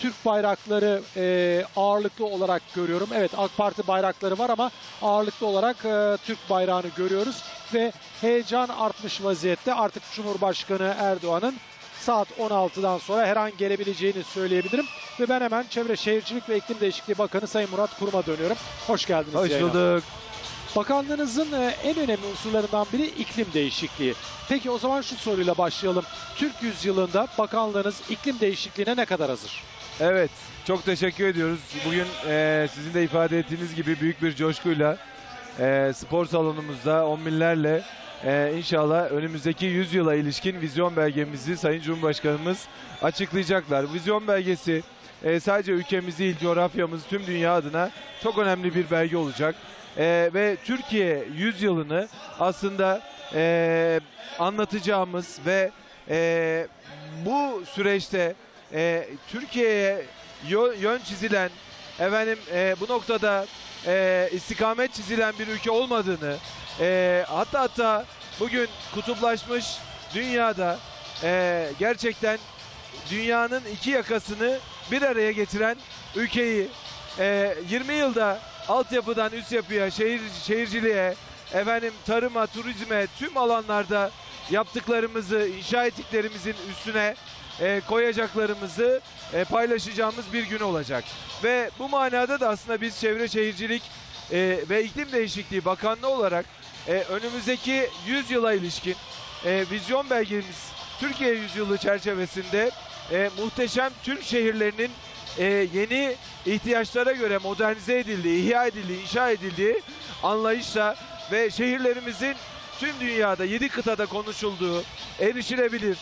Türk bayrakları e, ağırlıklı olarak görüyorum. Evet AK Parti bayrakları var ama ağırlıklı olarak e, Türk bayrağını görüyoruz ve heyecan artmış vaziyette. Artık Cumhurbaşkanı Erdoğan'ın saat 16'dan sonra her an gelebileceğini söyleyebilirim. Ve ben hemen Çevre Şehircilik ve İklim Değişikliği Bakanı Sayın Murat Kurum'a dönüyorum. Hoş geldiniz. Hoş yayına. bulduk. Bakanlığınızın e, en önemli unsurlarından biri iklim değişikliği. Peki o zaman şu soruyla başlayalım. Türk yüzyılında bakanlığınız iklim değişikliğine ne kadar hazır? Evet, çok teşekkür ediyoruz. Bugün e, sizin de ifade ettiğiniz gibi büyük bir coşkuyla e, spor salonumuzda on binlerle e, inşallah önümüzdeki 100 yıla ilişkin vizyon belgemizi Sayın Cumhurbaşkanımız açıklayacaklar. Vizyon belgesi e, sadece ülkemiz değil, tüm dünya adına çok önemli bir belge olacak. E, ve Türkiye 100 yılını aslında e, anlatacağımız ve e, bu süreçte e, Türkiye'ye yö- yön çizilen efendim e, bu noktada e, istikamet çizilen bir ülke olmadığını e, hatta hatta bugün kutuplaşmış dünyada e, gerçekten dünyanın iki yakasını bir araya getiren ülkeyi e, 20 yılda altyapıdan üst yapıya, şehir şehirciliğe, efendim tarıma, turizme tüm alanlarda yaptıklarımızı, inşa ettiklerimizin üstüne e, koyacaklarımızı e, paylaşacağımız bir gün olacak. Ve bu manada da aslında biz Çevre Şehircilik e, ve İklim Değişikliği Bakanlığı olarak e, önümüzdeki 100 yıla ilişkin e, vizyon belgemiz Türkiye yüzyılı çerçevesinde e, muhteşem Türk şehirlerinin e, yeni ihtiyaçlara göre modernize edildiği, ihya edildiği, inşa edildiği anlayışla ve şehirlerimizin tüm dünyada 7 kıtada konuşulduğu, erişilebilir.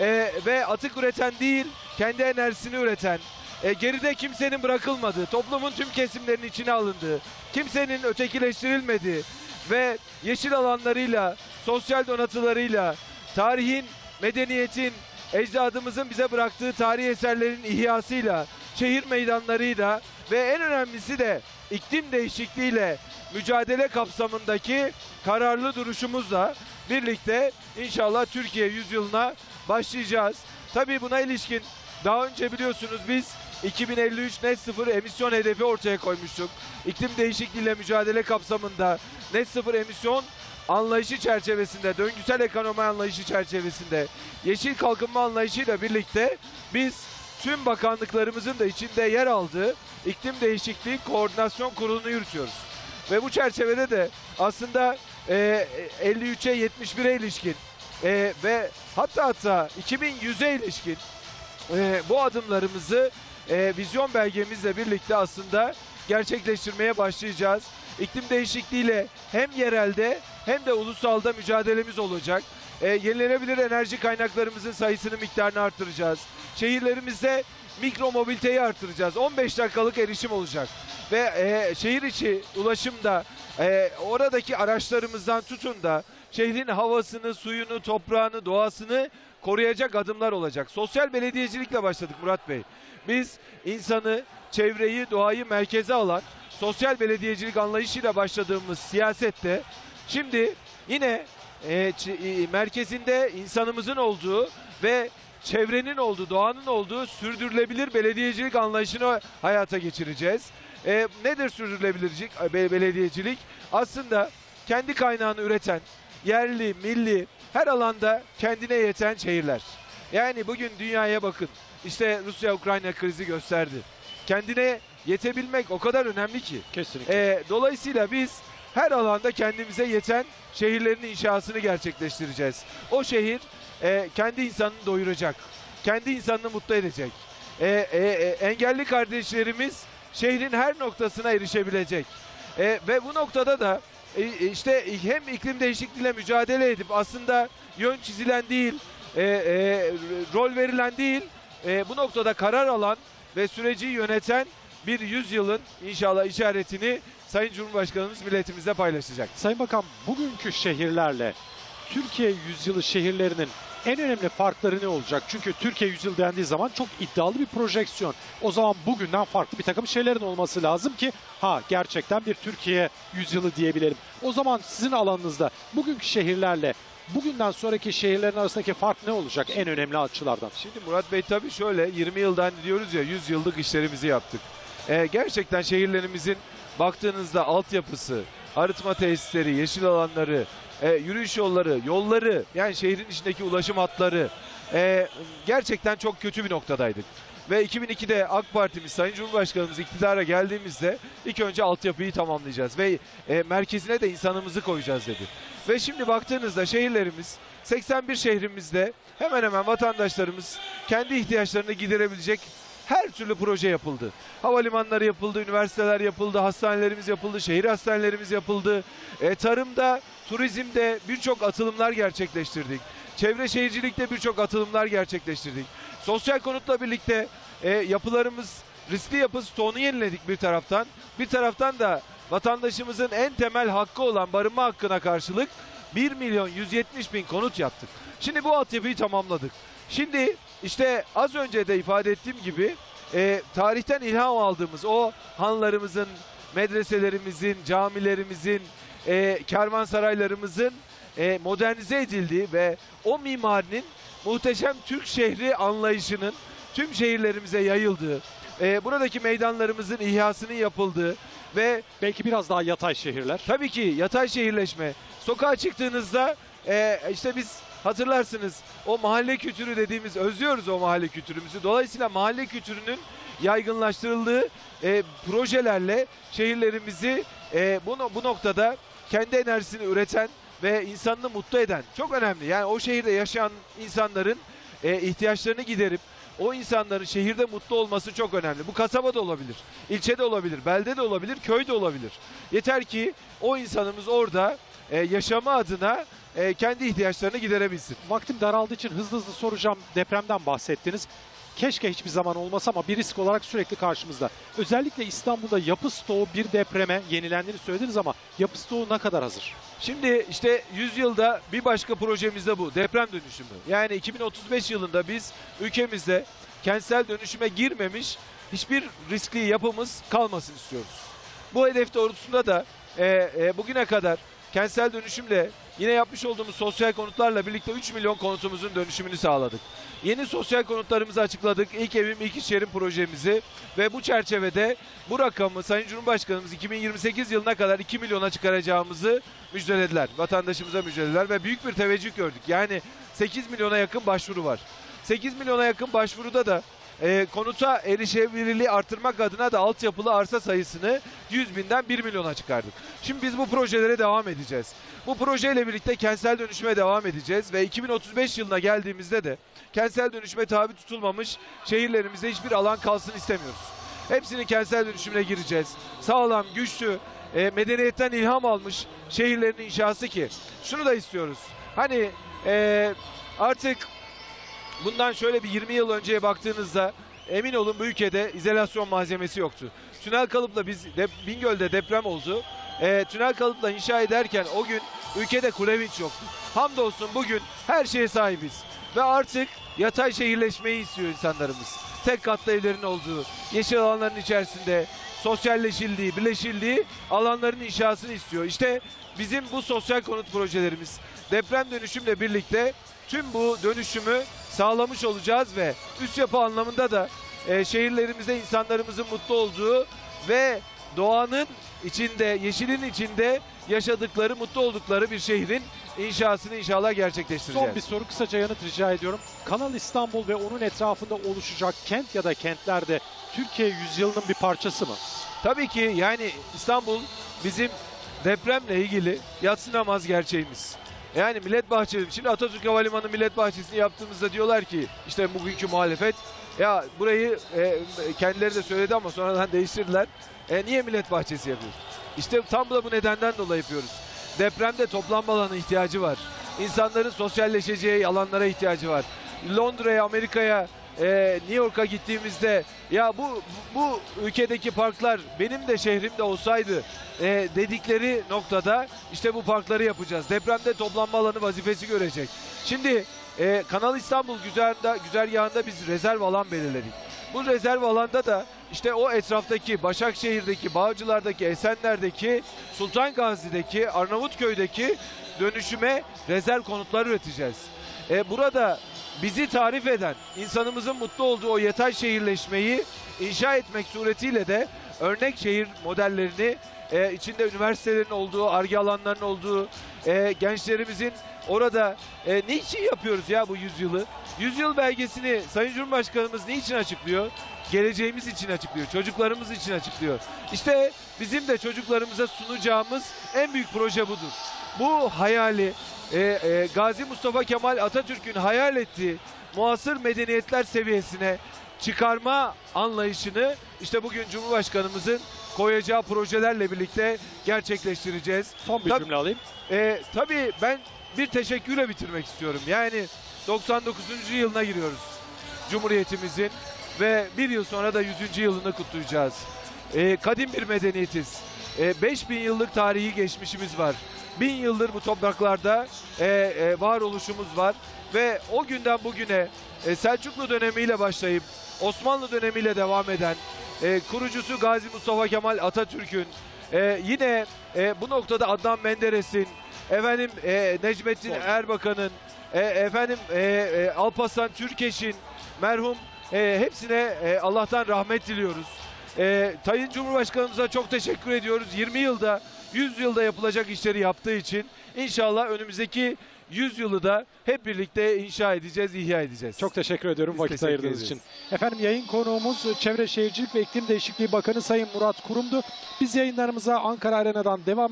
E, ve atık üreten değil, kendi enerjisini üreten, e, geride kimsenin bırakılmadığı, toplumun tüm kesimlerinin içine alındığı, kimsenin ötekileştirilmediği ve yeşil alanlarıyla, sosyal donatılarıyla, tarihin, medeniyetin, ecdadımızın bize bıraktığı tarihi eserlerin ihyasıyla, şehir meydanlarıyla ve en önemlisi de iklim değişikliğiyle mücadele kapsamındaki kararlı duruşumuzla birlikte inşallah Türkiye yüzyılına başlayacağız. Tabii buna ilişkin daha önce biliyorsunuz biz 2053 net sıfır emisyon hedefi ortaya koymuştuk. İklim değişikliğiyle mücadele kapsamında net sıfır emisyon anlayışı çerçevesinde, döngüsel ekonomi anlayışı çerçevesinde, yeşil kalkınma anlayışıyla birlikte biz tüm bakanlıklarımızın da içinde yer aldığı iklim değişikliği koordinasyon kurulunu yürütüyoruz. Ve bu çerçevede de aslında e, 53'e 71'e ilişkin e, ve hatta hatta 2100'e ilişkin e, bu adımlarımızı e, vizyon belgemizle birlikte aslında gerçekleştirmeye başlayacağız. İklim değişikliğiyle hem yerelde hem de ulusalda mücadelemiz olacak. E, yenilenebilir enerji kaynaklarımızın sayısını miktarını artıracağız. Şehirlerimizde mikro mobiliteyi artıracağız. 15 dakikalık erişim olacak. Ve e, şehir içi ulaşımda e, oradaki araçlarımızdan tutun da şehrin havasını, suyunu, toprağını, doğasını koruyacak adımlar olacak. Sosyal belediyecilikle başladık Murat Bey. Biz insanı, çevreyi, doğayı merkeze alan sosyal belediyecilik anlayışıyla başladığımız siyasette şimdi yine e, merkezinde insanımızın olduğu ve çevrenin olduğu, doğanın olduğu sürdürülebilir belediyecilik anlayışını hayata geçireceğiz. E, nedir sürdürülebilirlik, e, be- belediyecilik? Aslında kendi kaynağını üreten, yerli, milli, her alanda kendine yeten şehirler. Yani bugün dünyaya bakın. İşte Rusya-Ukrayna krizi gösterdi. Kendine yetebilmek o kadar önemli ki. Kesinlikle. Ee, dolayısıyla biz her alanda kendimize yeten şehirlerin inşasını gerçekleştireceğiz. O şehir e, kendi insanını doyuracak. Kendi insanını mutlu edecek. E, e, e, engelli kardeşlerimiz şehrin her noktasına erişebilecek. E, ve bu noktada da e, işte hem iklim değişikliğiyle mücadele edip aslında yön çizilen değil, e, e, rol verilen değil, e, bu noktada karar alan ve süreci yöneten bir yüzyılın inşallah işaretini Sayın Cumhurbaşkanımız milletimizle paylaşacak. Sayın Bakan bugünkü şehirlerle Türkiye yüzyılı şehirlerinin En önemli farkları ne olacak? Çünkü Türkiye yüzyıl dendiği zaman çok iddialı bir projeksiyon. O zaman bugünden farklı bir takım şeylerin olması lazım ki ha gerçekten bir Türkiye yüzyılı diyebilelim. O zaman sizin alanınızda bugünkü şehirlerle bugünden sonraki şehirlerin arasındaki fark ne olacak en önemli açılardan? Şimdi Murat Bey tabii şöyle 20 yıldan diyoruz ya 100 yıllık işlerimizi yaptık. Ee, gerçekten şehirlerimizin baktığınızda altyapısı, arıtma tesisleri, yeşil alanları, e, yürüyüş yolları, yolları yani şehrin içindeki ulaşım hatları e, gerçekten çok kötü bir noktadaydık. Ve 2002'de AK Parti'miz, Sayın Cumhurbaşkanımız iktidara geldiğimizde ilk önce altyapıyı tamamlayacağız ve e, merkezine de insanımızı koyacağız dedi. Ve şimdi baktığınızda şehirlerimiz 81 şehrimizde hemen hemen vatandaşlarımız kendi ihtiyaçlarını giderebilecek her türlü proje yapıldı. Havalimanları yapıldı, üniversiteler yapıldı, hastanelerimiz yapıldı, şehir hastanelerimiz yapıldı. E, tarımda, turizmde birçok atılımlar gerçekleştirdik. Çevre şehircilikte birçok atılımlar gerçekleştirdik. Sosyal konutla birlikte e, yapılarımız, riskli yapı stoğunu yeniledik bir taraftan. Bir taraftan da vatandaşımızın en temel hakkı olan barınma hakkına karşılık 1 milyon 170 bin konut yaptık. Şimdi bu altyapıyı tamamladık. Şimdi işte az önce de ifade ettiğim gibi e, tarihten ilham aldığımız o hanlarımızın, medreselerimizin, camilerimizin, e, kervansaraylarımızın e, modernize edildiği ve o mimarinin muhteşem Türk şehri anlayışının tüm şehirlerimize yayıldığı, e, buradaki meydanlarımızın ihyasının yapıldığı ve Belki biraz daha yatay şehirler. Tabii ki yatay şehirleşme. Sokağa çıktığınızda e, işte biz hatırlarsınız o mahalle kültürü dediğimiz özlüyoruz o mahalle kültürümüzü. Dolayısıyla mahalle kültürünün yaygınlaştırıldığı e, projelerle şehirlerimizi e, bu, bu noktada kendi enerjisini üreten ve insanını mutlu eden çok önemli. Yani o şehirde yaşayan insanların e, ihtiyaçlarını giderip o insanların şehirde mutlu olması çok önemli. Bu kasaba da olabilir, ilçe de olabilir, belde de olabilir, köy de olabilir. Yeter ki o insanımız orada e, yaşama adına e, kendi ihtiyaçlarını giderebilsin. Vaktim daraldığı için hızlı hızlı soracağım. Depremden bahsettiniz. Keşke hiçbir zaman olmasa ama bir risk olarak sürekli karşımızda. Özellikle İstanbul'da yapı stoğu bir depreme yenilendiğini söylediniz ama yapı stoğu ne kadar hazır? Şimdi işte 100 yılda bir başka projemiz de bu. Deprem dönüşümü. Yani 2035 yılında biz ülkemizde kentsel dönüşüme girmemiş hiçbir riskli yapımız kalmasın istiyoruz. Bu hedef doğrultusunda da e, e, bugüne kadar kentsel dönüşümle yine yapmış olduğumuz sosyal konutlarla birlikte 3 milyon konutumuzun dönüşümünü sağladık. Yeni sosyal konutlarımızı açıkladık. İlk evim ilk iş yerim projemizi ve bu çerçevede bu rakamı Sayın Cumhurbaşkanımız 2028 yılına kadar 2 milyona çıkaracağımızı müjdelediler. Vatandaşımıza müjdelediler ve büyük bir teveccüh gördük. Yani 8 milyona yakın başvuru var. 8 milyona yakın başvuruda da e, konuta erişebilirliği artırmak adına da altyapılı arsa sayısını 100 binden 1 milyona çıkardık. Şimdi biz bu projelere devam edeceğiz. Bu projeyle birlikte kentsel dönüşüme devam edeceğiz ve 2035 yılına geldiğimizde de kentsel dönüşüme tabi tutulmamış şehirlerimizde hiçbir alan kalsın istemiyoruz. Hepsini kentsel dönüşümüne gireceğiz. Sağlam, güçlü, e, medeniyetten ilham almış şehirlerin inşası ki şunu da istiyoruz. Hani e, artık bundan şöyle bir 20 yıl önceye baktığınızda emin olun bu ülkede izolasyon malzemesi yoktu. Tünel kalıpla biz de, Bingöl'de deprem oldu. E, tünel kalıpla inşa ederken o gün ülkede kulevinç yoktu. Hamdolsun bugün her şeye sahibiz. Ve artık yatay şehirleşmeyi istiyor insanlarımız. Tek katlı evlerin olduğu, yeşil alanların içerisinde sosyalleşildiği, birleşildiği alanların inşasını istiyor. İşte bizim bu sosyal konut projelerimiz deprem dönüşümle birlikte tüm bu dönüşümü sağlamış olacağız ve üst yapı anlamında da e, şehirlerimizde insanlarımızın mutlu olduğu ve doğanın içinde, yeşilin içinde yaşadıkları, mutlu oldukları bir şehrin inşasını inşallah gerçekleştireceğiz. Son bir soru kısaca yanıt rica ediyorum. Kanal İstanbul ve onun etrafında oluşacak kent ya da kentlerde Türkiye yüzyılının bir parçası mı? Tabii ki yani İstanbul bizim depremle ilgili yatsınamaz gerçeğimiz. Yani Millet Bahçesi, şimdi Atatürk Havalimanı Millet Bahçesi'ni yaptığımızda diyorlar ki işte bugünkü muhalefet ya burayı e, kendileri de söyledi ama sonradan değiştirdiler. E, niye Millet Bahçesi yapıyoruz? İşte tam da bu nedenden dolayı yapıyoruz. Depremde toplanma alanı ihtiyacı var. İnsanların sosyalleşeceği alanlara ihtiyacı var. Londra'ya, Amerika'ya, e, New York'a gittiğimizde ya bu bu ülkedeki parklar benim de şehrimde olsaydı e, dedikleri noktada işte bu parkları yapacağız. Depremde toplanma alanı vazifesi görecek. Şimdi e, Kanal İstanbul güzergahında, güzergahında biz rezerv alan belirledik. Bu rezerv alanda da işte o etraftaki Başakşehir'deki, Bağcılar'daki, Esenler'deki, Sultan Gazi'deki, Arnavutköy'deki dönüşüme rezerv konutlar üreteceğiz. E, burada bizi tarif eden, insanımızın mutlu olduğu o yatay şehirleşmeyi inşa etmek suretiyle de örnek şehir modellerini e, içinde üniversitelerin olduğu, arge alanlarının olduğu, e, gençlerimizin orada e, niçin yapıyoruz ya bu yüzyılı? Yüzyıl belgesini Sayın Cumhurbaşkanımız niçin açıklıyor? Geleceğimiz için açıklıyor, çocuklarımız için açıklıyor. İşte bizim de çocuklarımıza sunacağımız en büyük proje budur. Bu hayali e, e, Gazi Mustafa Kemal Atatürk'ün hayal ettiği muasır medeniyetler seviyesine çıkarma anlayışını işte bugün Cumhurbaşkanımızın koyacağı projelerle birlikte gerçekleştireceğiz. Son bir Tabii- cümle alayım. Ee, tabii ben bir teşekkürle bitirmek istiyorum. Yani 99. yılına giriyoruz Cumhuriyetimizin ve bir yıl sonra da 100. yılını kutlayacağız. Ee, kadim bir medeniyetiz. Ee, 5000 yıllık tarihi geçmişimiz var. Bin yıldır bu topraklarda e, e, varoluşumuz var ve o günden bugüne e, Selçuklu dönemiyle başlayıp Osmanlı dönemiyle devam eden e, kurucusu Gazi Mustafa Kemal Atatürk'ün e, yine e, bu noktada Adnan Menderes'in efendim e, Necmettin. Erbakan'ın e, efendim e, e, Alparslan Türkeş'in merhum e, hepsine e, Allah'tan rahmet diliyoruz. E, Sayın Cumhurbaşkanımıza çok teşekkür ediyoruz. 20 yılda 100 yılda yapılacak işleri yaptığı için inşallah önümüzdeki 100 yılı da hep birlikte inşa edeceğiz, ihya edeceğiz. Çok teşekkür ediyorum Biz vakit teşekkür ayırdığınız ederiz. için. Efendim yayın konuğumuz Çevre Şehircilik ve İklim Değişikliği Bakanı Sayın Murat Kurum'du. Biz yayınlarımıza Ankara Arena'dan devam